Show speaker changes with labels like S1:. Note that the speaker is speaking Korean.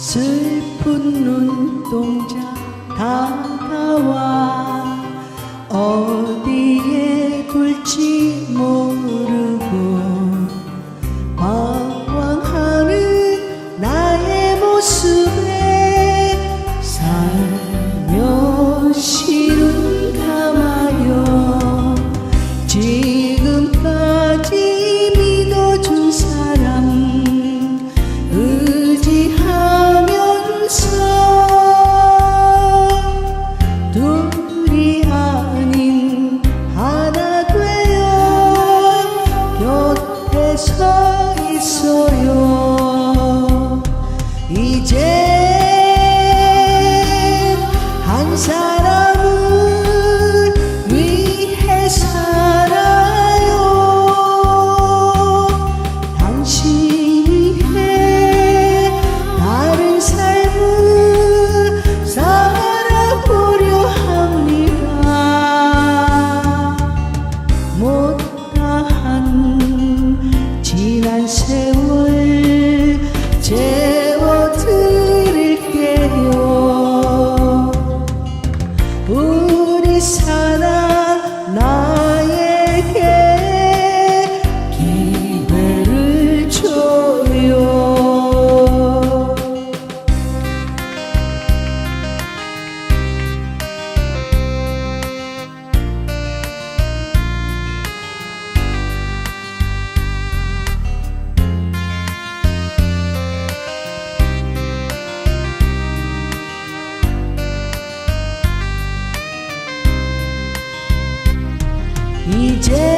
S1: 슬픈 눈동자 다가와 어디에 둘지 모르 say J.